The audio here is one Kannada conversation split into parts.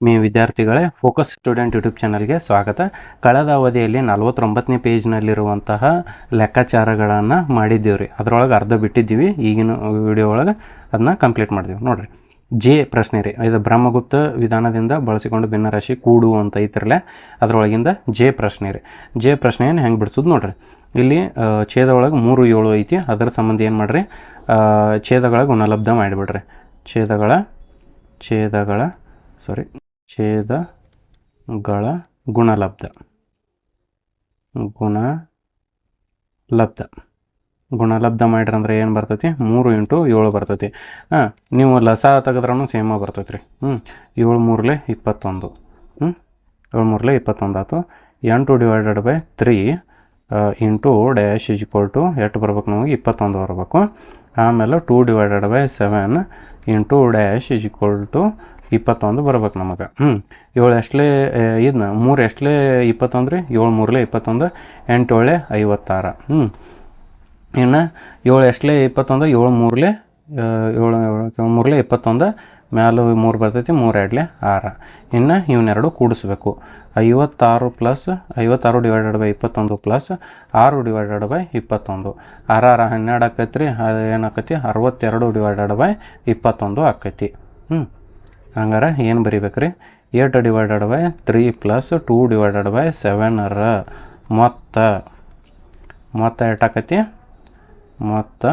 ಮೀ ವಿದ್ಯಾರ್ಥಿಗಳೇ ಫೋಕಸ್ ಸ್ಟೂಡೆಂಟ್ ಯೂಟ್ಯೂಬ್ ಚಾನಲ್ಗೆ ಸ್ವಾಗತ. ಕಳೆದ ಅವಧಿಯಲ್ಲಿ ನಲವತ್ತೊಂಬತ್ತನೇ ಪೇಜ್ನಲ್ಲಿರುವಂತಹ ಲೆಕ್ಕಾಚಾರಗಳನ್ನು ಮಾಡಿದ್ದೀವಿ ರೀ ಅದರೊಳಗೆ ಅರ್ಧ ಬಿಟ್ಟಿದ್ದೀವಿ. ಈಗಿನ ವಿಡಿಯೋ ಒಳಗೆ ಅದನ್ನ ಕಂಪ್ಲೀಟ್ ಮಾಡಿದೀವಿ. ನೋಡ್ರಿ. ಜೆ ಪ್ರಶ್ನೆ ರೀ. ಇದು ಬ್ರಹ್ಮಗುಪ್ತ ವಿಧಾನದಿಂದ ಬಳಸಿಕೊಂಡು ಭಿನ್ನರಾಶಿ ಕೂಡು ಅಂತ ಐತಿರಲ್ಲ ಅದರೊಳಗಿಂದ ಜೆ ಪ್ರಶ್ನೆ ರೀ. ಜೆ ಪ್ರಶ್ನೆಯನ್ನು ಹೆಂಗೆ ಬಿಡಿಸೋದು ನೋಡ್ರಿ. ಇಲ್ಲಿ ಛೇದ ಒಳಗೆ ಮೂರು ಏಳು ಐತಿ. ಅದರ ಸಂಬಂಧ ಏನು ಮಾಡ್ರಿ? ಛೇದಗಳ ಗುಣಲಬ್ಧ ಮಾಡಿಬಿಡ್ರಿ. ಛೇದಗಳ ಛೇದಗಳ ಸಾರಿ ಛೇದಗಳ ಗುಣಲಬ್ಧ. ಗುಣ ಲಬ್ಧ. ಗುಣಲಬ್ಧ ಮಾಡ್ರಿ ಅಂದ್ರೆ ಏನು ಬರ್ತೈತಿ? ಮೂರು ಇಂಟು ಏಳು ಬರ್ತೈತಿ. ಹಾಂ, ನೀವು ಲಸ ತೆಗೆದ್ರೂ ಸೇಮ ಬರ್ತೈತಿ ರೀ ಹ್ಞೂ ಏಳು ಮೂರಲೆ ಇಪ್ಪತ್ತೊಂದು. ಹ್ಞೂ ಏಳು ಮೂರಲೆ ಇಪ್ಪತ್ತೊಂದು ಆಯ್ತು. ಎಂಟು divided by three into dash is equal to ಎಷ್ಟು ಬರ್ಬೇಕು ನಮಗೆ? ಇಪ್ಪತ್ತೊಂದು ಬರಬೇಕು. ಆಮೇಲೆ two divided by seven into dash is equal to ಇಪ್ಪತ್ತೊಂದು ಬರ್ಬೇಕು ನಮಗೆ. ಹ್ಞೂ ಏಳು ಎಷ್ಟಲೇ ಇದನ್ನ ಮೂರು ಎಷ್ಟಲೇ ಇಪ್ಪತ್ತೊಂದು ರೀ ಏಳು ಮೂರಲೇ ಇಪ್ಪತ್ತೊಂದು ಎಂಟು ಏಳೆ ಐವತ್ತಾರು. ಹ್ಞೂ ಇನ್ನು ಏಳು ಎಷ್ಟಲೇ ಇಪ್ಪತ್ತೊಂದು, ಏಳು ಮೂರಲೇ ಏಳು ಏಳು ಮೂರಲೇ ಇಪ್ಪತ್ತೊಂದು, ಮ್ಯಾಲ ಮೂರು ಬರ್ತೈತಿ, ಮೂರು ಎರಡಲೆ ಆರು. ಇನ್ನು ಇವನ್ನೆರಡು ಕೂಡಿಸ್ಬೇಕು. ಐವತ್ತಾರು ಪ್ಲಸ್, ಐವತ್ತಾರು ಡಿವೈಡೆಡ್ ಬೈ ಇಪ್ಪತ್ತೊಂದು ಪ್ಲಸ್ ಆರು ಡಿವೈಡೆಡ್ ಬೈ ಇಪ್ಪತ್ತೊಂದು. ಆರು ಆರು ಹನ್ನೆರಡು ಆಕೈತಿ ರೀ ಅದು ಏನಾಕೈತಿ? ಅರವತ್ತೆರಡು ಡಿವೈಡೆಡ್ ಬೈ ಇಪ್ಪತ್ತೊಂದು ಆಕೈತಿ. ಹ್ಞೂ ಹಂಗಾರೆ ಏನು ಬರಿಬೇಕು ರೀ eight divided by three plus two divided by seven ರ ಮೊತ್ತ. ಮೊತ್ತ ಎಷ್ಟು ಆಕೈತಿ ಮೊತ್ತ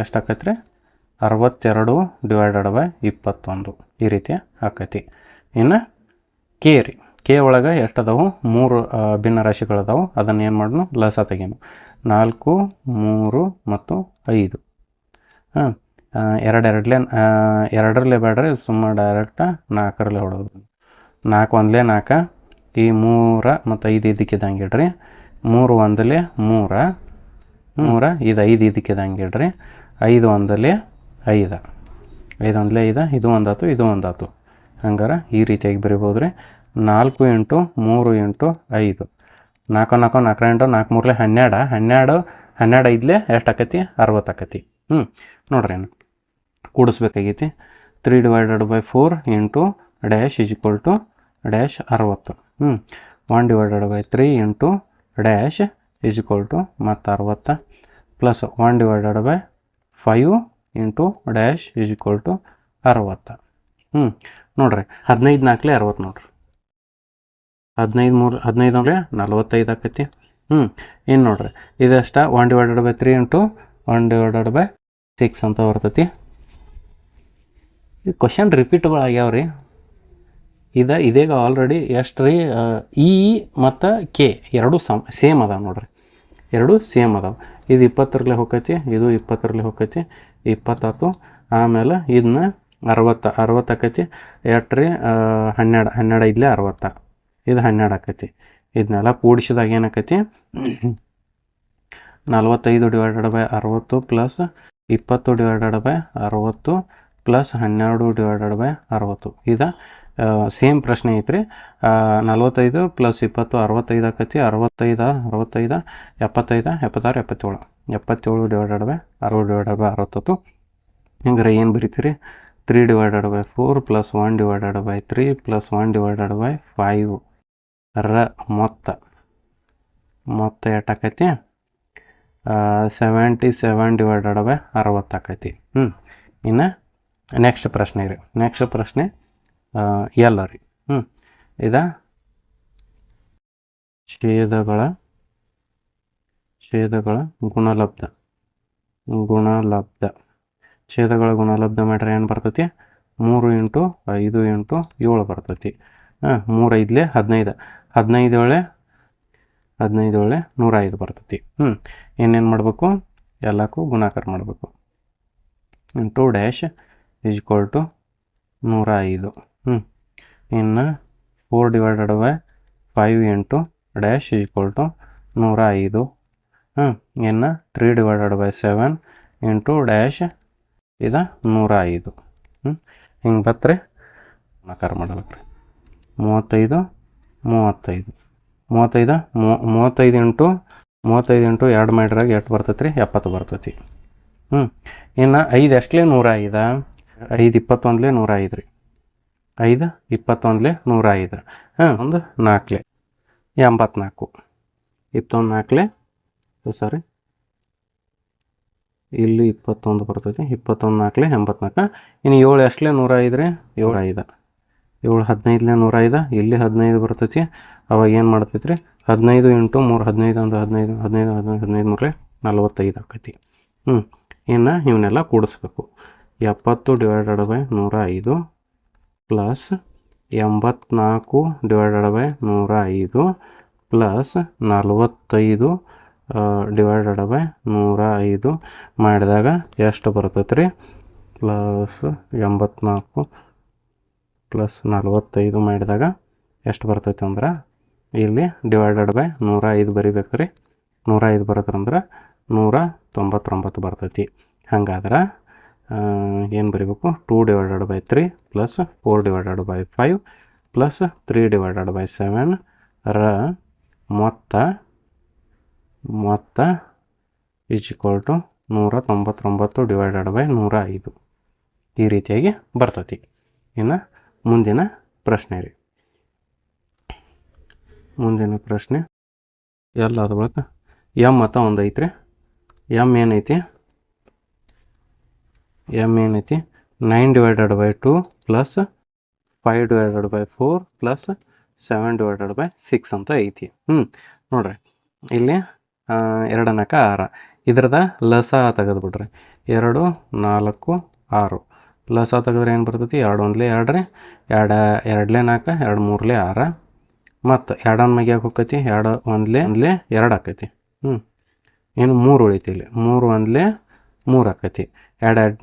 ಎಷ್ಟಾಕೈತಿ ರೀ ಅರವತ್ತೆರಡು ಡಿವೈಡೆಡ್ ಬೈ ಇಪ್ಪತ್ತೊಂದು. ಈ ರೀತಿ ಆಕೈತಿ. ಇನ್ನು ಕೆ ರೀ. ಕೆ ಒಳಗೆ ಎಷ್ಟು ಅದಾವು ಮೂರು ಭಿನ್ನ ರಾಶಿಗಳದಾವು. ಅದನ್ನು ಏನು ಮಾಡೋಣ ಲಸ ತೆಗೀನು. ನಾಲ್ಕು, ಮೂರು ಮತ್ತು ಐದು. ಹಾಂ ಎರಡು ಎರಡಲೇ ಎರಡರಲ್ಲೇ ಬೇಡ್ರಿ, ಸುಮ್ಮ ಡೈರೆಕ್ಟ ನಾಲ್ಕರಲ್ಲೇ ಹೊಡೋದು ನಾಲ್ಕು ಒಂದಲೇ ನಾಲ್ಕು, ಈ ಮೂರ ಮತ್ತು ಐದು ಇದಕ್ಕಿದಂಗೆ ಇಡ್ರಿ. ಮೂರು ಒಂದಲೇ ಮೂರ ಮೂರ ಇದು ಐದು ಇದಕ್ಕಿದಂಗೆ ಇಡ್ರಿ. ಐದು ಒಂದಲೇ ಐದು. ಐದು ಒಂದಲೇ ಐದು, ಇದು ಒಂದಾತು ಇದು ಒಂದಾತು ಹಂಗಾರೆ ಈ ರೀತಿಯಾಗಿ ಬರಿಬೋದು ರೀ ನಾಲ್ಕು ಇಂಟು ಮೂರು ಇಂಟು ಐದು. ನಾಲ್ಕು ನಾಲ್ಕು, ನಾಲ್ಕರ ಎಂಟು ನಾಲ್ಕು ಮೂರಲೆ ಹನ್ನೆರಡು. ಹನ್ನೆರಡು ಹನ್ನೆರಡು ಐದಲೇ ಎಷ್ಟು ಆಕತಿ? ಅರವತ್ತು ಆಕೈತಿ. ಹ್ಞೂ ನೋಡ್ರಿ ಏನು ಕೂಡಿಸ್ಬೇಕಾಗೈತಿ. Three divided by four into dash is equal to dash ಅರವತ್ತು. ಹ್ಞೂ one divided by three into dash is equal to ಮತ್ತು ಅರವತ್ತು plus one divided by five into dash is equal to ಅರವತ್ತು. ಹ್ಞೂ ನೋಡ್ರಿ, ಹದಿನೈದು ನಾಲ್ಕಲೆ ಅರವತ್ತು ನೋಡ್ರಿ. ಹದಿನೈದು ಮೂರು, ಹದಿನೈದು ಅಂದರೆ ನಲವತ್ತೈದು ಆಕೈತಿ. ಹ್ಞೂ ಇನ್ನು ನೋಡ್ರಿ, ಇದಷ್ಟ one divided by three into one divided by six ಅಂತ ಬರ್ತೈತಿ. ಈ ಕ್ವಶನ್ ರಿಪೀಟ್ಗಳು ಆಗ್ಯಾವ ರೀ ಇದ, ಇದೇಗ ಆಲ್ರೆಡಿ ಎಷ್ಟು ರೀ? ಇ ಮತ್ತು ಕೆ ಎರಡು ಸಮ್ ಸೇಮ್ ಅದಾವೆ ನೋಡ್ರಿ. ಎರಡು ಸೇಮ್ ಅದಾವೆ. ಇದು ಇಪ್ಪತ್ತರಲ್ಲೇ ಹೋಗೈತಿ ಇದು ಇಪ್ಪತ್ತರಲ್ಲೇ ಹೋಗೈತಿ ಇಪ್ಪತ್ತಾತು, ಆಮೇಲೆ ಇದನ್ನ ಅರವತ್ತು ಅರವತ್ತು ಆಕೈತಿ. ಎಷ್ಟು ರೀ? ಹನ್ನೆರಡು ಹನ್ನೆರಡು ಐದಲೇ ಅರವತ್ತ. ಇದು ಹನ್ನೆರಡು ಆಕೈತಿ. ಇದನ್ನೆಲ್ಲ ಕೂಡಿಸಿದಾಗ ಏನಾಕೈತಿ? ನಲ್ವತ್ತೈದು ಡಿವೈಡೆಡ್ ಬೈ ಅರವತ್ತು ಪ್ಲಸ್ ಇಪ್ಪತ್ತು ಡಿವೈಡೆಡ್ ಬೈ ಅರವತ್ತು. ಪ್ಲಸ್ ಹನ್ನೆರಡು ಡಿವೈಡೆಡ್ ಬೈ ಅರವತ್ತು. ಇದು ಸೇಮ್ ಪ್ರಶ್ನೆ ಐತ್ರಿ. ನಲವತ್ತೈದು ಪ್ಲಸ್ ಇಪ್ಪತ್ತು, ಅರವತ್ತೈದು ಆಕತಿ. ಅರವತ್ತೈದು ಅರವತ್ತೈದು, ಎಪ್ಪತ್ತೈದು, ಎಪ್ಪತ್ತಾರು, ಎಪ್ಪತ್ತೇಳು. ಎಪ್ಪತ್ತೇಳು ಡಿವೈಡೆಡ್ ಬೈ ಅರವತ್ತು ಡಿವೈಡೆಡ್ ಬೈ ಅರವತ್ತತ್ತು. ಹಿಂಗಾರೆ, ಏನು ಬರೀತೀರಿ? Three divided by four plus one divided by three plus one divided by five ರ, ಮೊತ್ತ. ಮೊತ್ತ ಎಟ್ ಆಕೈತಿ? ಸೆವೆಂಟಿ ಸೆವೆನ್ ಡಿವೈಡೆಡ್ ಬೈ ಅರವತ್ತು ಆಕೈತಿ. ಹ್ಞೂ ಇನ್ನು ನೆಕ್ಸ್ಟ್ ಪ್ರಶ್ನೆ ರೀ ನೆಕ್ಸ್ಟ್ ಪ್ರಶ್ನೆ ಎಲ್ಲ ರೀ. ಹ್ಞೂ ಇದ ಛೇದಗಳ ಛೇದಗಳ ಗುಣಲಬ್ಧ. ಗುಣಲಬ್ಧ. ಛೇದಗಳ ಗುಣಲಬ್ಧ ಮಾಡ್ರೆ ಏನು ಬರ್ತೈತಿ? ಮೂರು ಇಂಟು ಐದು ಇಂಟು ಏಳು ಬರ್ತೈತಿ. ಹಾಂ ಮೂರು ಐದಲೆ ಹದಿನೈದು. ಹದಿನೈದು ಏಳೆ ಹದಿನೈದು ಏಳೆ ನೂರ ಐದು ಬರ್ತೈತಿ. ಹ್ಞೂ ಏನೇನು ಮಾಡಬೇಕು? ಎಲ್ಲಕ್ಕೂ ಗುಣಾಕಾರ ಮಾಡಬೇಕು. Into dash is equal to ನೂರ ಐದು ಹ್ಞೂ ಇನ್ನು four divided by five into dash is equal to ನೂರ ಐದು ಹ್ಞೂ ಇನ್ನು three divided by seven into dash ಇದು ನೂರ ಐದು ಹ್ಞೂ ಹಿಂಗೆ ಬತ್ರಿ ನಕಾರ ಮಾಡ್ಬೇಕು ರೀ ಮೂವತ್ತೈದು. ಮೂವತ್ತೈದು ಮೂವತ್ತೈದು ಮೂವತ್ತೈದು ಇಂಟು ಮೂವತ್ತೈದು ಇಂಟು ಎರಡು ಮಾಡಿರಾಗ ಎಷ್ಟು ಬರ್ತೈತೆ ರೀ ಎಪ್ಪತ್ತು ಬರ್ತೈತಿ. ಹ್ಞೂ ಇನ್ನು ಐದು ಎಷ್ಟಲೇ ನೂರ ಐದ ಐದು ಇಪ್ಪತ್ತೊಂದ್ಲೆ ನೂರ ಐದು ರೀ. ಐದು ಇಪ್ಪತ್ತೊಂದಲೆ ನೂರ ಐದು. ಹಾಂ, ಒಂದು ನಾಲ್ಕಲೆ. ಎಂಬತ್ನಾಲ್ಕು. ಇಪ್ಪತ್ತೊಂದು ನಾಲ್ಕಲೆ ಸಾರಿ ಇಲ್ಲಿ ಇಪ್ಪತ್ತೊಂದು ಬರ್ತೈತಿ, ಇಪ್ಪತ್ತೊಂದು ನಾಲ್ಕಲೆ ಎಂಬತ್ನಾಲ್ಕು. ಇನ್ನು ಏಳು ಎಷ್ಟಲೆ ನೂರ ಐದು ರೀ? ಏಳು ಐದು. ಏಳು ಹದಿನೈದಲೆ ನೂರ ಐದು, ಇಲ್ಲಿ ಹದಿನೈದು ಬರ್ತೈತಿ. ಅವಾಗ ಏನು ಮಾಡ್ತೈತಿ ರೀ? ಹದಿನೈದು ಇಂಟು ಮೂರು, ಹದಿನೈದು ಒಂದು ಹದಿನೈದು ಹದಿನೈದು ಹದಿನೈದು ಹದಿನೈದು ಮೂರಲೆ ನಲ್ವತ್ತೈದು ಆಕೈತಿ. ಹ್ಞೂ ಇನ್ನು ಇವನ್ನೆಲ್ಲ ಕೂಡಿಸ್ಬೇಕು. ಎಪ್ಪತ್ತು ಡಿವೈಡೆಡ್ ಬೈ ನೂರ ಐದು ಪ್ಲಸ್ ಎಂಬತ್ನಾಲ್ಕು ಡಿವೈಡೆಡ್ ಬೈ ನೂರ ಐದು ಪ್ಲಸ್ ನಲ್ವತ್ತೈದು ಡಿವೈಡೆಡ್ ಬೈ ನೂರ ಐದು ಮಾಡಿದಾಗ ಎಷ್ಟು ಬರ್ತೈತೆ ರೀ ಪ್ಲಸ್ ಎಂಬತ್ನಾಲ್ಕು ಪ್ಲಸ್ ನಲ್ವತ್ತೈದು ಮಾಡಿದಾಗ ಎಷ್ಟು ಬರ್ತೈತೆ ಅಂದ್ರೆ? ಇಲ್ಲಿ ಡಿವೈಡೆಡ್ ಬೈ ನೂರ ಐದು ಬರಿಬೇಕು ರೀ ನೂರ ಐದು ಬರತ್ತಂದ್ರೆ ನೂರ ತೊಂಬತ್ತೊಂಬತ್ತು ಬರ್ತೈತಿ. ಹಂಗಾದ್ರೆ ಏನು ಬರೀಬೇಕು? Two divided by three plus four divided by five plus three divided by seven ರ ಮೊತ್ತ ಮೊತ್ತ ಈಸ್ ಈಕ್ವಲ್ ಟು ನೂರ ತೊಂಬತ್ತೊಂಬತ್ತು ಡಿವೈಡೆಡ್ ಬೈ ನೂರ ಐದು ಈ ರೀತಿಯಾಗಿ ಬರ್ತತಿ. ಇನ್ನು ಮುಂದಿನ ಪ್ರಶ್ನೆ ರೀ. ಮುಂದಿನ ಪ್ರಶ್ನೆ. ಎಲ್ಲ ಅದ ಬಳಕ. ಎಂ ಮತ್ತ ಒಂದು ಐತ್ರಿ. ಎಂ ಏನೈತಿ ಎಂ ಏನೈತಿ? Nine divided by two plus five divided by four plus seven divided by six ಅಂತ ಐತಿ. ಹ್ಞೂ ನೋಡ್ರಿ, ಇಲ್ಲಿ ಎರಡು ನಾಲ್ಕು ಆರು. ಇದ್ರದ ಲಸ ತೆಗೆದ್ಬಿಡ್ರಿ ಎರಡು, ನಾಲ್ಕು, ಆರು. ಲಸ ತೆಗೆದ್ರೆ ಏನು ಬರ್ತೈತಿ? ಎರಡು ಒಂದ್ಲೇ ಎರಡು ರೀ. ಎರಡು, ಎರಡ್ಲೇ ನಾಲ್ಕು, ಎರಡು ಮೂರ್ಲೇ ಆರು. ಮತ್ತು ಎರಡನ್ನ ಮಗ್ಯಾಕೆ ಹೋಗ್ತೈತಿ ಎರಡು ಒಂದ್ಲೇ ಒಂದ್ಲೇ ಎರಡು ಆಕೈತಿ. ಹ್ಞೂ ಏನು ಮೂರು ಉಳಿತಿ ಇಲ್ಲಿ. ಮೂರು ಒಂದ್ಲೆ ಮೂರು ಆಕೈತಿ. ಎರಡು ಎರಡು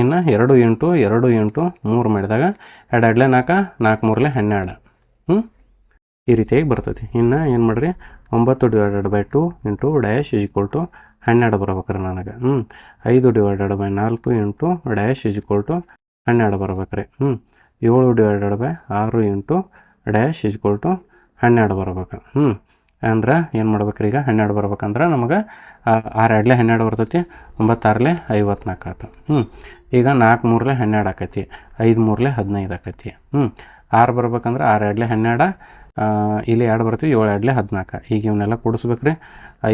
ಇನ್ನು ಎರಡು ಇಂಟು ಎರಡು ಇಂಟು ಮೂರು ಮಾಡಿದಾಗ ಎರಡು ಎರಡ್ಲೆ ನಾಲ್ಕು ನಾಲ್ಕು ಮೂರಲೆ ಹನ್ನೆರಡು. ಹ್ಞೂ ಈ ರೀತಿಯಾಗಿ ಬರ್ತೈತಿ. ಇನ್ನು ಏನು ಮಾಡಿರಿ? ಒಂಬತ್ತು divided by two into dash equal to ಹನ್ನೆರಡು ಬರ್ಬೇಕ್ರಿ ನನಗೆ. ಹ್ಞೂ ಐದು ಡಿವೈಡೆಡ್ ಬೈ ನಾಲ್ಕು ಇಂಟು ಡ್ಯಾಶ್ ಈಕ್ವಲ್ ಟು ಹನ್ನೆರಡು ಬರ್ಬೇಕ್ರಿ. ಹ್ಞೂ ಏಳು ಡಿವೈಡೆಡ್ ಬೈ ಆರು ಇಂಟು ಡ್ಯಾಶ್ ಈಕ್ವಲ್ ಟು ಹನ್ನೆರಡು ಬರ್ಬೇಕು. ಹ್ಞೂ ಅಂದ್ರೆ ಏನು ಮಾಡ್ಬೇಕ್ರಿ ಈಗ? ಹನ್ನೆರಡು ಬರ್ಬೇಕಂದ್ರೆ ನಮಗೆ ಆರು ಎರಡಲೆ ಹನ್ನೆರಡು ಬರ್ತೈತಿ, ಒಂಬತ್ತಾರಲೆ ಐವತ್ನಾಲ್ಕು ಆಯ್ತು ಹ್ಞೂ ಈಗ ನಾಲ್ಕು ಮೂರಲೆ ಹನ್ನೆರಡು ಆಕೈತಿ, ಐದು ಮೂರಲೆ ಹದಿನೈದು ಆಕೈತಿ. ಹ್ಞೂ ಆರು ಬರ್ಬೇಕಂದ್ರೆ ಆರು ಎರಡ್ಲೆ ಹನ್ನೆರಡು ಇಲ್ಲಿ ಎರಡು ಬರ್ತೀವಿ, ಏಳು ಎರಡ್ಲೆ ಹದಿನಾಲ್ಕು ಈಗ ಇವನ್ನೆಲ್ಲ ಕೂಡಿಸ್ಬೇಕ್ರಿ.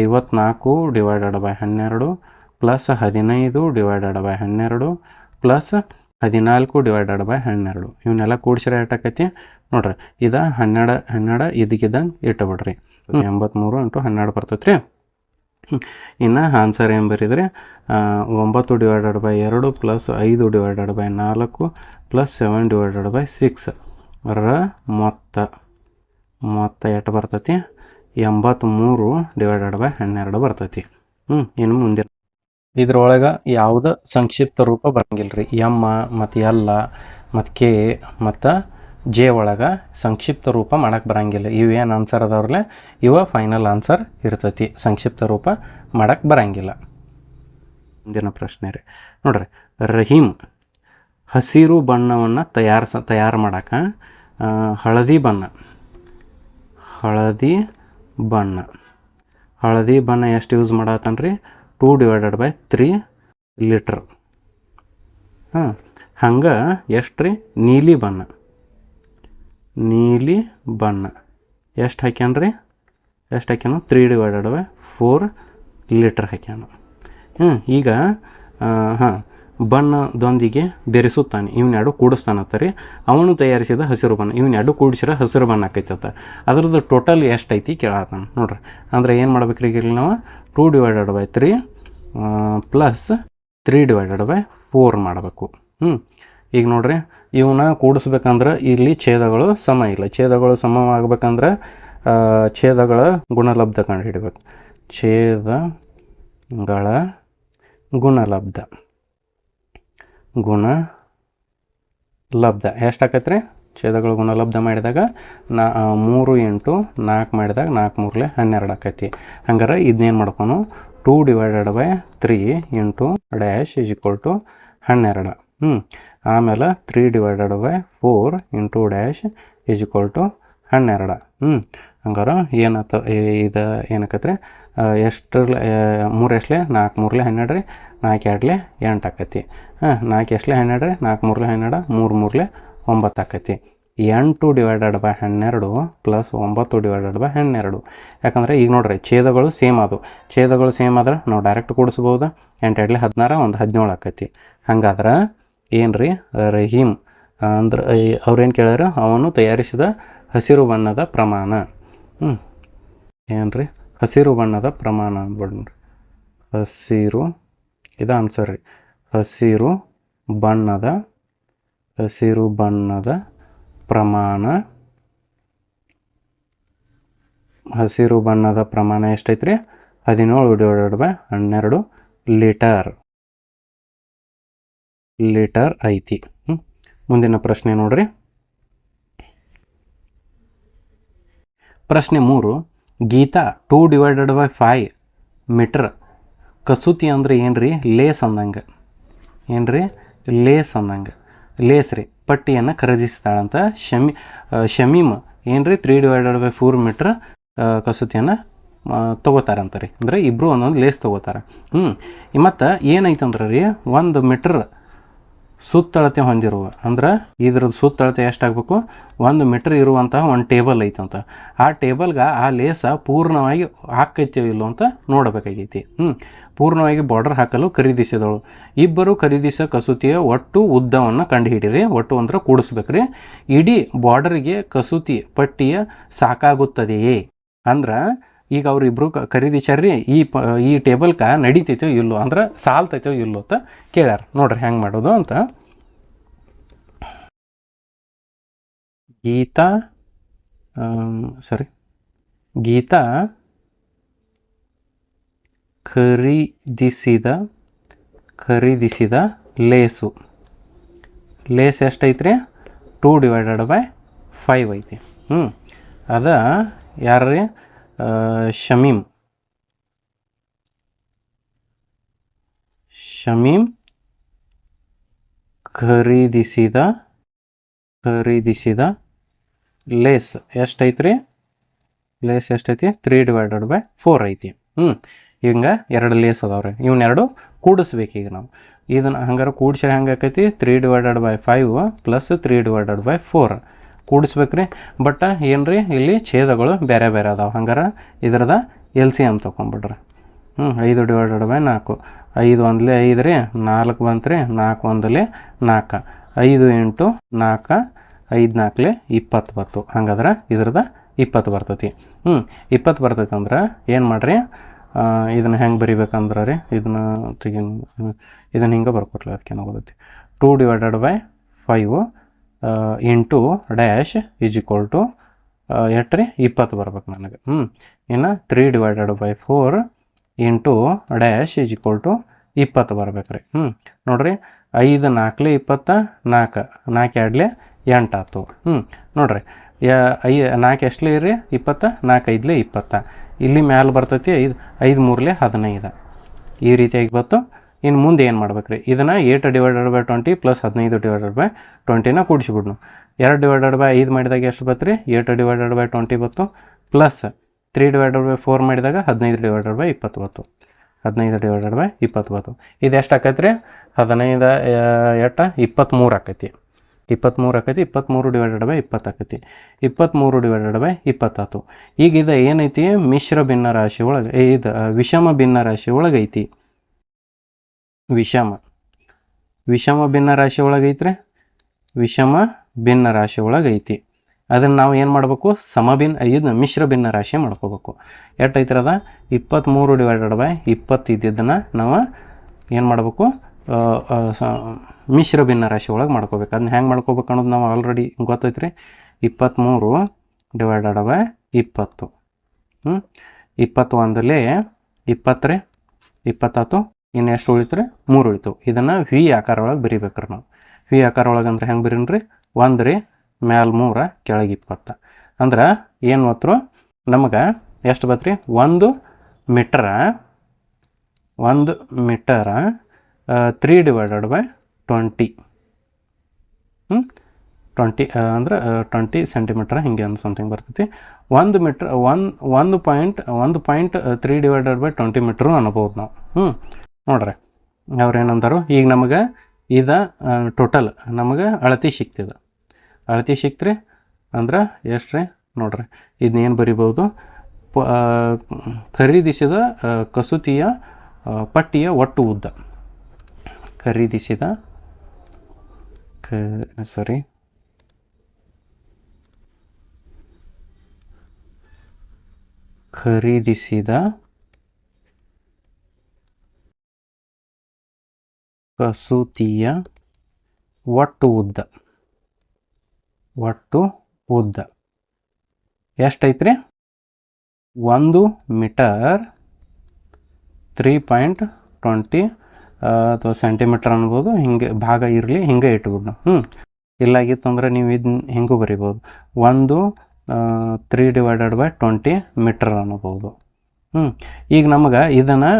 ಐವತ್ನಾಲ್ಕು ಡಿವೈಡೆಡ್ ಬೈ ಹನ್ನೆರಡು ಪ್ಲಸ್ ಹದಿನೈದು ಡಿವೈಡೆಡ್ ಬೈ ಹನ್ನೆರಡು ಪ್ಲಸ್ ಹದಿನಾಲ್ಕು ಡಿವೈಡೆಡ್ ಬೈ ಹನ್ನೆರಡು. ಇವನ್ನೆಲ್ಲ ಕೂಡಿಸಿರ ಎಟ್ಟಾಕೈತಿ ನೋಡ್ರಿ, ಇದು ಹನ್ನೆರಡು ಹನ್ನೆರಡು ಇದಕ್ಕಿದ್ದಂಗೆ ಇಟ್ಟು ಬಿಡ್ರಿ ಎಂಬತ್ತ್ಮೂರು ಇಂಟು ಹನ್ನೆರಡು ಬರ್ತೈತೆ ರೀ ಇನ್ನು ಆನ್ಸರ್ ಏನು ಬರೀದ್ರೆ? ಒಂಬತ್ತು ಡಿವೈಡೆಡ್ ಬೈ ಎರಡು ಪ್ಲಸ್ ಐದು ಡಿವೈಡೆಡ್ ಬೈ ನಾಲ್ಕು plus seven divided by six ರ ಮೊತ್ತ. ಮೊತ್ತ ಎಷ್ಟು ಬರ್ತೈತಿ? ಎಂಬತ್ತ್ಮೂರು ಡಿವೈಡೆಡ್ ಬೈ ಹನ್ನೆರಡು ಬರ್ತೈತಿ. ಹ್ಞೂ ಇನ್ನು ಮುಂದಿನ. ಇದ್ರೊಳಗೆ ಯಾವುದೇ ಸಂಕ್ಷಿಪ್ತ ರೂಪ ಬರಂಗಿಲ್ಲ ರೀ ಎಂ, ಮತ್ತು ಎಲ್ಲ ಮತ್ತು ಕೆ, ಮತ್ತು ಜೆ ಒಳಗೆ ಸಂಕ್ಷಿಪ್ತ ರೂಪ ಮಾಡಕ್ಕೆ ಬರಂಗಿಲ್ಲ. ಇವೇನು ಆನ್ಸರ್ ಅದಾವ್ರಲ್ಲ? ಇವ ಫೈನಲ್ ಆನ್ಸರ್ ಇರ್ತೈತಿ. ಸಂಕ್ಷಿಪ್ತ ರೂಪ ಮಾಡಕ್ಕೆ ಬರಂಗಿಲ್ಲ. ಮುಂದಿನ ಪ್ರಶ್ನೆ ರೀ. ನೋಡ್ರಿ, ರಹೀಮ್ ಹಸಿರು ಬಣ್ಣವನ್ನು ತಯಾರಿಸ ತಯಾರು ಮಾಡಕ್ಕೆ ಹಳದಿ ಬಣ್ಣ. ಹಳದಿ ಬಣ್ಣ. ಹಳದಿ ಬಣ್ಣ ಎಷ್ಟು use ಮಾಡತ್ತನ್ರಿ two divided by three litre ಹಾಂ ಹಂಗೆ ಎಷ್ಟು ರೀ? ನೀಲಿ ಬಣ್ಣ. ನೀಲಿ ಬಣ್ಣ. ಎಷ್ಟು ಹಾಕ್ಯಾನ್ರಿ? ಎಷ್ಟು ಹಾಕ್ಯಾನು? Three divided by four litre ಹಾಕ್ಯಾನು. ಹ್ಞೂ ಈಗ ಹಾಂ, ಬಣ್ಣದೊಂದಿಗೆ ಬೆರೆಸುತ್ತಾನೆ. ಇವನ್ನೆರಡು ಕೂಡಿಸ್ತಾನತ್ತ ರೀ ಅವನು ತಯಾರಿಸಿದ ಹಸಿರು ಬಣ್ಣ. ಇವನ್ನೆರಡು ಕೂಡಿಸಿರ ಹಸಿರು ಬಣ್ಣ ಆಕೈತತ್ತ ಅದ್ರದ್ದು ಟೋಟಲ್ ಎಷ್ಟು ಐತಿ ಕೇಳತ್ತಾನ ನೋಡ್ರಿ. ಅಂದ್ರೆ ಏನು ಮಾಡ್ಬೇಕ್ರಿ ಈಗ ನಾವು? Two divided by three plus three divided by four ಮಾಡಬೇಕು. ಹ್ಞೂ ಈಗ ನೋಡ್ರಿ. ಇವನ್ನ ಕೂಡಿಸ್ಬೇಕಂದ್ರೆ ಇಲ್ಲಿ ಛೇದಗಳು ಸಮ ಇಲ್ಲ. ಛೇದಗಳು ಸಮವಾಗಬೇಕಂದ್ರೆ ಛೇದಗಳ ಗುಣಲಬ್ಧ ಕಂಡುಹಿಡಬೇಕು. ಛೇದಗಳ ಗುಣಲಬ್ಧ. ಗುಣ ಲಬ್ಧ ಎಷ್ಟು ರೀ ಛೇದಗಳ ಗುಣಲಬ್ಧ ಮಾಡಿದಾಗ ನಾ ಮೂರು ಎಂಟು ನಾಲ್ಕು ಮಾಡಿದಾಗ ನಾಲ್ಕು ಮೂರಲೆ ಹನ್ನೆರಡು ಆಕೈತಿ. ಹಂಗಾರೆ ಇದನ್ನೇನು ಮಾಡ್ಕೊನು? Two divided by three into dash is equal to ಹನ್ನೆರಡು. ಹ್ಞೂ ಆಮೇಲೆ three divided by four into dash is equal to ಹನ್ನೆರಡು. ಹ್ಞೂ ಹಂಗಾರೆ ಏನಾತ ಇದು ಏನಕ್ಕತ್ರಿ ಎಷ್ಟರ್ಲೆ ಮೂರು ಎಷ್ಟಲೆ? ನಾಲ್ಕು ಮೂರಲೆ ಹನ್ನೆರಡು ರೀ. ನಾಲ್ಕು ಎರಡಲೆ ಎಂಟು ಆಕೈತಿ. ಹಾಂ, ನಾಲ್ಕು ಎಷ್ಟಲೆ ಹನ್ನೆರಡು ರೀ? ನಾಲ್ಕು ಮೂರಲೆ ಹನ್ನೆರಡು, ಮೂರು ಮೂರಲೆ ಒಂಬತ್ತು ಆಕೈತಿ. ಎಂಟು ಡಿವೈಡೆಡ್ ಬೈ ಹನ್ನೆರಡು ಪ್ಲಸ್ ಒಂಬತ್ತು ಡಿವೈಡೆಡ್ ಬೈ ಹನ್ನೆರಡು. ಯಾಕಂದರೆ ಈಗ ನೋಡ್ರಿ, ಛೇದಗಳು ಸೇಮ್ ಅದು ಛೇದಗಳು ಸೇಮ್ ಆದ್ರೆ ನಾವು ಡೈರೆಕ್ಟ್ ಕೂಡಿಸ್ಬೋದು? ಎಂಟು ಎರಡಲೆ ಹದಿನಾರು, ಒಂದು ಹದಿನೇಳು ಆಕತಿ. ಹಂಗಾದ್ರೆ ಏನು ರೀ ರಹೀಮ್ ಅಂದ್ರೆ ಅವ್ರೇನು ಕೇಳ್ಯಾರ? ಅವನು ತಯಾರಿಸಿದ ಹಸಿರು ಬಣ್ಣದ ಪ್ರಮಾಣ. ಹ್ಞೂ ಏನು ಹಸಿರು ಬಣ್ಣದ ಪ್ರಮಾಣ ಅಂದ್ಬಿಡ್ರಿ. ಹಸಿರು, ಇದು ಆನ್ಸರ್ ರೀ. ಹಸಿರು ಬಣ್ಣದ ಹಸಿರು ಬಣ್ಣದ ಪ್ರಮಾಣ. ಹಸಿರು ಬಣ್ಣದ ಪ್ರಮಾಣ ಎಷ್ಟೈತ್ರಿ? ಹದಿನೇಳು ಡಿವೈಡೆಡ್ ಬೈ ಹನ್ನೆರಡು ಲೀಟರ್. ಲೀಟರ್ ಐತಿ. ಮುಂದಿನ ಪ್ರಶ್ನೆ ನೋಡ್ರಿ. ಪ್ರಶ್ನೆ ಮೂರು, Geeta two divided by five metre ಕಸೂತಿ ಅಂದ್ರೆ ಏನ್ರಿ? ಲೇಸ್ ಅಂದಂಗೆ. ಏನ್ರಿ? ಲೇಸ್ ಅಂದಂಗೆ. ಲೇಸ್ ರೀ, ಪಟ್ಟಿಯನ್ನು ಖರೀದಿಸ್ತಾಳಂತ ಶಮಿ ಶಮೀಮ್ ಏನ್ರಿ? Three divided by four metre ಕಸೂತಿಯನ್ನು ತೊಗೋತಾರಂತ ರೀ. ಅಂದ್ರೆ ಇಬ್ಬರು ಒಂದೊಂದು ಲೇಸ್ ತೊಗೋತಾರೆ. ಹ್ಞೂ ಮತ್ತು ಏನೈತಂದ್ರೆ ರೀ? ಒಂದು ಮೀಟ್ರ್ ಸುತ್ತಳತೆ ಹೊಂದಿರುವ, ಅಂದ್ರೆ ಇದ್ರದ್ದು ಸುತ್ತಳತೆ ಎಷ್ಟಾಗಬೇಕು? ಒಂದು ಮೀಟ್ರ್ ಇರುವಂತಹ ಒಂದು ಟೇಬಲ್ ಐತಂತ. ಆ ಟೇಬಲ್ಗೆ ಆ ಲೇಸ ಪೂರ್ಣವಾಗಿ ಹಾಕೈತೋ ಇಲ್ಲೋ ಅಂತ ನೋಡಬೇಕಾಗೈತಿ. ಹ್ಞೂ ಪೂರ್ಣವಾಗಿ ಬಾರ್ಡರ್ ಹಾಕಲು ಖರೀದಿಸಿದವಳು ಇಬ್ಬರು ಖರೀದಿಸ ಕಸೂತಿಯ ಒಟ್ಟು ಉದ್ದವನ್ನು ಕಂಡುಹಿಡಿರಿ. ಒಟ್ಟು ಅಂದ್ರೆ ಕೂಡಿಸ್ಬೇಕ್ರಿ. ಇಡೀ ಬಾರ್ಡರ್ಗೆ ಕಸೂತಿ ಪಟ್ಟಿಯ ಸಾಕಾಗುತ್ತದೆಯೇ? ಅಂದ್ರೆ ಈಗ ಅವರಿಬ್ಬರು ಖರೀದಿಸ್ಯಾರ್ರಿ ಈ ಪ, ಈ ಟೇಬಲ್ಕ ನಡೀತೈತೋ ಇಲ್ಲೋ ಅಂದ್ರೆ ಸಾಲ್ತೈತೋ ಇಲ್ಲೋ ಅಂತ ಕೇಳ್ಯಾರ. ನೋಡ್ರಿ ಹೆಂಗೆ ಮಾಡೋದು ಅಂತ. ಗೀತಾ ಸರಿ ಗೀತಾ ಖರೀದಿಸಿದ ಖರೀದಿಸಿದ ಲೇಸು. ಲೇಸ್ ಎಷ್ಟೈತ್ರಿ? ಟೂ ಡಿವೈಡೆಡ್ ಬೈ ಫೈವ್ ಐತಿ. ಹ್ಞೂ ಅದ ಯಾರ್ರಿ? ಶಮೀಮ್. ಶಮೀಮ್ ಖರೀದಿಸಿದ ಖರೀದಿಸಿದ ಲೇಸ್ ಎಷ್ಟೈತ್ರಿ? ಲೇಸ್ ಎಷ್ಟೈತಿ? ತ್ರೀ ಡಿವೈಡೆಡ್ ಬೈ ಫೋರ್ ಐತಿ. ಹ್ಞೂ ಹಿಂಗೆ ಎರಡು ಲೇಸ್ ಅದಾವ್ರಿ. ಇವನ್ನೆರಡು ಕೂಡಿಸ್ಬೇಕು ಈಗ ನಾವು. ಇದನ್ನ ಹಂಗಾರೆ ಕೂಡಿಸಿ ಹೆಂಗೆ ಆಕೈತಿ three divided by five plus three divided by four ಕೂಡಿಸ್ಬೇಕ್ರಿ. But ಏನ್ರಿ, ಇಲ್ಲಿ ಛೇದಗಳು ಬೇರೆ ಬೇರೆ ಅದಾವೆ. ಹಂಗಾರೆ ಇದ್ರದ ಎಲ್ ಸಿ ಎಂ ತೊಗೊಂಬಿಡ್ರಿ ಹ್ಞೂ ಐದು ಡಿವೈಡೆಡ್ ಬೈ ನಾಲ್ಕು. ಐದು ಒಂದಲೇ ಐದು ರೀ, ನಾಲ್ಕು ಬಂತು ರೀ ನಾಲ್ಕು ಒಂದಲೇ ನಾಲ್ಕು. ಐದು ಎಂಟು ನಾಲ್ಕು, ಐದು ನಾಲ್ಕಲೆ ಇಪ್ಪತ್ತು ಬತ್ತು ಹಂಗಾದ್ರೆ ಇದ್ರದ ಇಪ್ಪತ್ತು ಬರ್ತೈತಿ. ಹ್ಞೂ ಇಪ್ಪತ್ತು ಬರ್ತೈತೆ ಅಂದ್ರೆ ಏನು ಮಾಡಿರಿ? ಇದನ್ನು ಹೆಂಗೆ ಬರಿಬೇಕಂದ್ರೆ ರೀ, ಇದನ್ನ ತೆಗಿ ಇದನ್ನು ಹಿಂಗೆ ಬರ್ಕೊಟ್ಲ, ಅದಕ್ಕೆ ಹೋಗೋದೈತಿ two divided by five into dash is equal to ಎಷ್ಟು ರೀ? ಇಪ್ಪತ್ತು ಬರ್ಬೇಕು ನನಗೆ. ಹ್ಞೂ ಇನ್ನು three divided by four into dash is equal to ಇಪ್ಪತ್ತು ಬರ್ಬೇಕು ರೀ. ಹ್ಞೂ ನೋಡ್ರಿ, ಐದು ನಾಲ್ಕಲೆ ಇಪ್ಪತ್ತ ನಾಲ್ಕು. ನಾಲ್ಕು ಎರಡ್ಲೆ ಎಂಟು ಆಯ್ತು. ಹ್ಞೂ ನೋಡ್ರಿ, ಯಾ, ಐ, ನಾಲ್ಕು ಎಷ್ಟಲೇ ರೀ ಇಪ್ಪತ್ತ, ನಾಲ್ಕು ಐದ್ಲೆ ಇಪ್ಪತ್ತ. ಇಲ್ಲಿ ಮ್ಯಾಲೆ ಬರ್ತೈತಿ ಐದು ಐದು ಮೂರಲೆ ಹದಿನೈದು. ಈ ರೀತಿಯಾಗಿ ಬಂತು. ಇನ್ನು ಮುಂದೆ ಏನು ಮಾಡ್ಬೇಕು ರೀ ಇದನ್ನು eight divided by twenty plus ಹದಿನೈದು ಡಿವೈಡೆಡ್ ಬೈ ಟ್ವೆಂಟಿನ ಕೂಡಿಸಿಬಿಡ್ನು. ಎರಡು ಡಿವೈಡೆಡ್ ಬೈ ಐದು ಮಾಡಿದಾಗ ಎಷ್ಟು ಬತ್ತು ರೀ ಏಟ್ ಡಿವೈಡೆಡ್ ಬೈ ಟ್ವೆಂಟಿ ಬತ್ತು. Plus three divided by four ಮಾಡಿದಾಗ ಹದಿನೈದು ಡಿವೈಡೆಡ್ ಬೈ ಇಪ್ಪತ್ತು ಬತ್ತು. ಹದಿನೈದು ಡಿವೈಡೆಡ್ ಬೈ ಇಪ್ಪತ್ತು ಬತ್ತು. ಇದು ಎಷ್ಟು ಆಕೈತೆ ರೀ ಹದಿನೈದು ಎಟ್ಟ? ಇಪ್ಪತ್ತ್ಮೂರು ಆಕೈತಿ. ಇಪ್ಪತ್ತ್ಮೂರು ಆಕೈತಿ ಇಪ್ಪತ್ತ್ಮೂರು ಡಿವೈಡೆಡ್ ಬೈ ಇಪ್ಪತ್ತು ಆಕೈತಿ. ಇಪ್ಪತ್ತ್ಮೂರು ಡಿವೈಡೆಡ್ ಬೈ ಇಪ್ಪತ್ತಾತು ಈಗ ಇದು ಏನೈತಿ? ಮಿಶ್ರ ಭಿನ್ನ ರಾಶಿ ಒಳಗೆ, ಇದು ವಿಷಮ ಭಿನ್ನ ರಾಶಿ ಒಳಗೈತಿ. ವಿಷಮ. ವಿಷಮ ಭಿನ್ನ ರಾಶಿ ಒಳಗೈತ್ರಿ ವಿಷಮ ಭಿನ್ನ ರಾಶಿ ಒಳಗೈತಿ ಅದನ್ನು ನಾವು ಏನು ಮಾಡಬೇಕು? ಸಮಭಿನ್ ಇದು ಮಿಶ್ರ ಭಿನ್ನ ರಾಶಿ ಮಾಡ್ಕೋಬೇಕು. ಎಷ್ಟು ಐತ್ರಿ ಅದ? ಇಪ್ಪತ್ತ್ಮೂರು ಡಿವೈಡೆಡ್ ಬೈ ಇಪ್ಪತ್ತು ಇದ್ದಿದ್ದನ್ನು ನಾವು ಏನು ಮಾಡಬೇಕು? ಮಿಶ್ರ ಭಿನ್ನ ರಾಶಿ ಒಳಗೆ ಮಾಡ್ಕೋಬೇಕು. ಅದನ್ನ ಹೆಂಗೆ ಮಾಡ್ಕೋಬೇಕು ಅನ್ನೋದು ನಾವು ಆಲ್ರೆಡಿ ಗೊತ್ತೈತ್ರಿ? ಇಪ್ಪತ್ತ್ಮೂರು ಡಿವೈಡೆಡ್ ಬೈ ಇಪ್ಪತ್ತು. ಹ್ಞೂ ಇಪ್ಪತ್ತು ಒಂದಲೇ ಇಪ್ಪತ್ತರೆ? ಇಪ್ಪತ್ತಾತು? ಇನ್ನು ಎಷ್ಟು ಉಳಿತು ರೀ ಮೂರು ಉಳಿತು ಇದನ್ನು ವಿ ಆಕಾರ ಒಳಗೆ ಬರಿಬೇಕ್ರಿ ನಾವು. ವಿ ಆಕಾರ ಒಳಗೆ ಅಂದ್ರೆ ಹೆಂಗೆ ಬರೀನ್ರಿ? ಒಂದು ರೀ, ಮ್ಯಾಲ ಮೂರ, ಕೆಳಗೆ ಇಪ್ಪತ್ತ. ಅಂದ್ರೆ ಏನು ಮಾತ್ರ ನಮಗೆ ಎಷ್ಟು ಬತ್ರಿ? ಒಂದು ಮೀಟರ ಒಂದು metre three divided by twenty ಹ್ಞೂ ಟ್ವೆಂಟಿ ಅಂದ್ರೆ ಟ್ವೆಂಟಿ ಸೆಂಟಿಮೀಟ್ರ್ ಹಿಂಗೆ ಅಂದ್ರೆ ಸಮಥಿಂಗ್ ಬರ್ತೈತಿ. ಒಂದು ಮೀಟ್ರ್, ಒಂದು ಒಂದು ಪಾಯಿಂಟ್ ಒಂದು point three divided by twenty metre ಅನ್ಬೋದು ನಾವು. ಹ್ಞೂ ನೋಡ್ರಿ ಅವ್ರು ಏನಂದರು ಈಗ ನಮಗೆ ಇದ ಟೋಟಲ್ ನಮಗೆ ಅಳತಿ ಸಿಕ್ತಿದ ಅಳತಿ ಸಿಕ್ತ್ರಿ ಅಂದ್ರೆ ಎಷ್ಟು ರೀ, ನೋಡ್ರಿ ಇದನ್ನೇನು ಬರಿಬೋದು ಪ ಖರೀದಿಸಿದ ಕಸೂತಿಯ ಪಟ್ಟಿಯ ಒಟ್ಟು ಉದ್ದ. ಖರೀದಿಸಿದ, ಕ, ಸಾರಿ. ಖರೀದಿಸಿದ ಕಸೂತಿಯ ಒಟ್ಟು ಉದ್ದ. ಒಟ್ಟು ಉದ್ದ. ಎಷ್ಟೈತ್ರಿ? ಒಂದು ಮೀಟರ್ ತ್ರೀ ಪಾಯಿಂಟ್ ಟ್ವೆಂಟಿ ಅಥವಾ ಸೆಂಟಿಮೀಟರ್ ಅನ್ಬೋದು. ಹಿಂಗೆ ಭಾಗ ಇರಲಿ, ಹಿಂಗೆ ಇಟ್ಬಿಡು ನಾವು ಹ್ಞೂ ಇಲ್ಲಾಗಿತ್ತು ಅಂದ್ರೆ ನೀವು ಇದನ್ನ ಹಿಂಗೂ ಬರಿಬೋದು. ಒಂದು three divided by twenty metre ಅನ್ಬೋದು. ಹ್ಞೂ ಈಗ ನಮಗೆ ಇದನ್ನು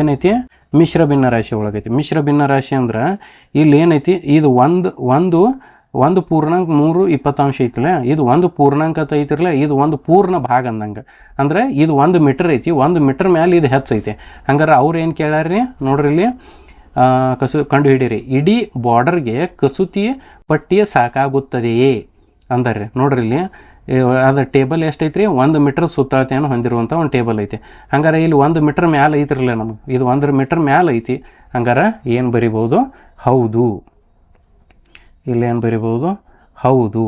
ಏನೈತಿ? ಮಿಶ್ರ ಭಿನ್ನ ರಾಶಿ ಒಳಗೈತಿ. ಮಿಶ್ರ ಭಿನ್ನ ರಾಶಿ ಅಂದ್ರೆ ಇಲ್ಲಿ ಏನೈತಿ? ಇದು ಒಂದು ಒಂದು ಒಂದು ಪೂರ್ಣಾಂಕ ಮೂರು ಇಪ್ಪತ್ತಾಂಶ ಐತಿಲ್ಲ ಇದು ಒಂದು ಪೂರ್ಣಾಂಕ ಅಂತ ಇದು ಒಂದು ಪೂರ್ಣ ಭಾಗ ಅಂದಂಗೆ. ಅಂದ್ರೆ ಇದು ಒಂದು ಮೀಟರ್ ಐತಿ. ಒಂದು ಮೀಟರ್ ಮೇಲೆ ಇದು ಹೆಚ್ಚೈತಿ ಹಂಗಾರೆ ಅವ್ರು ಏನು ಕೇಳಾರಿ ನೋಡ್ರಿ ಇಲ್ಲಿ ಕಸು ಕಂಡು ಹಿಡೀರಿ. ಇಡೀ ಬಾರ್ಡರ್ಗೆ ಕಸೂತಿ ಪಟ್ಟಿಯ ಸಾಕಾಗುತ್ತದೆಯೇ? ಅಂದರ್ರಿ. ನೋಡ್ರಿ ಇಲ್ಲಿ ಅದು ಟೇಬಲ್ ಎಷ್ಟೈತ್ರಿ? ಒಂದು ಮೀಟರ್ ಸುತ್ತಳತೆಯನ್ನು ಹೊಂದಿರುವಂಥ ಒಂದು ಟೇಬಲ್ ಐತಿ. ಹಂಗಾರೆ ಇಲ್ಲಿ ಒಂದು ಮೀಟರ್ ಮ್ಯಾಲೆ ಐತಿರಲ್ಲ ನಮಗೆ. ಇದು ಒಂದು ಮೀಟರ್ ಮ್ಯಾಲೆ ಐತಿ. ಹಂಗಾರೆ ಏನು ಬರಿಬೋದು? ಹೌದು. ಇಲ್ಲೇನು ಬರಿಬೋದು? ಹೌದು.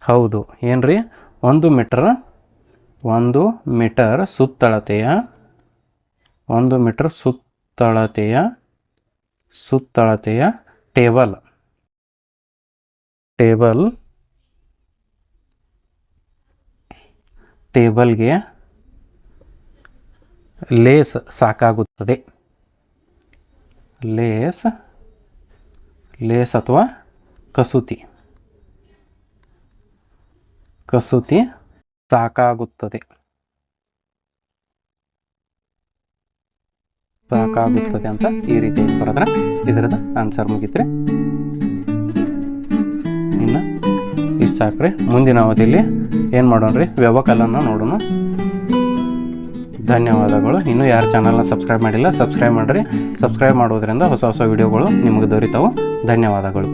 ಹೌದು. ಏನ್ರಿ? ಒಂದು ಮೀಟರ್ ಒಂದು ಮೀಟರ್ ಸುತ್ತಳತೆಯ, ಒಂದು ಮೀಟರ್ ಸುತ್ತಳತೆಯ ಸುತ್ತಳತೆಯ ಟೇಬಲ್. ಟೇಬಲ್. ಟೇಬಲ್ಗೆ ಲೇಸ್ ಸಾಕಾಗುತ್ತದೆ. ಲೇಸ್ ಲೇಸ್ ಅಥವಾ ಕಸೂತಿ. ಕಸೂತಿ ಸಾಕಾಗುತ್ತದೆ. ಸಾಕಾಗುತ್ತದೆ ಅಂತ ಈ ರೀತಿ ಬರೆದ್ರೆ ಇದರದ ಆನ್ಸರ್ ಮುಗಿತ್ರಿ. ಸಾಕ್ರಿ. ಮುಂದಿನ ಅವಧಿಯಲ್ಲಿ ಏನು ಮಾಡೋಣ ರೀ? ವ್ಯವಕಲನ್ನು ನೋಡೋಣ. ಧನ್ಯವಾದಗಳು. ಇನ್ನೂ ಯಾರು ಚಾನಲ್ನ ಸಬ್ಸ್ಕ್ರೈಬ್ ಮಾಡಿಲ್ಲ ಸಬ್ಸ್ಕ್ರೈಬ್ ಮಾಡಿರಿ. ಸಬ್ಸ್ಕ್ರೈಬ್ ಮಾಡೋದ್ರಿಂದ ಹೊಸ ಹೊಸ ವಿಡಿಯೋಗಳು ನಿಮಗೆ ದೊರೀತಾವೆ. ಧನ್ಯವಾದಗಳು.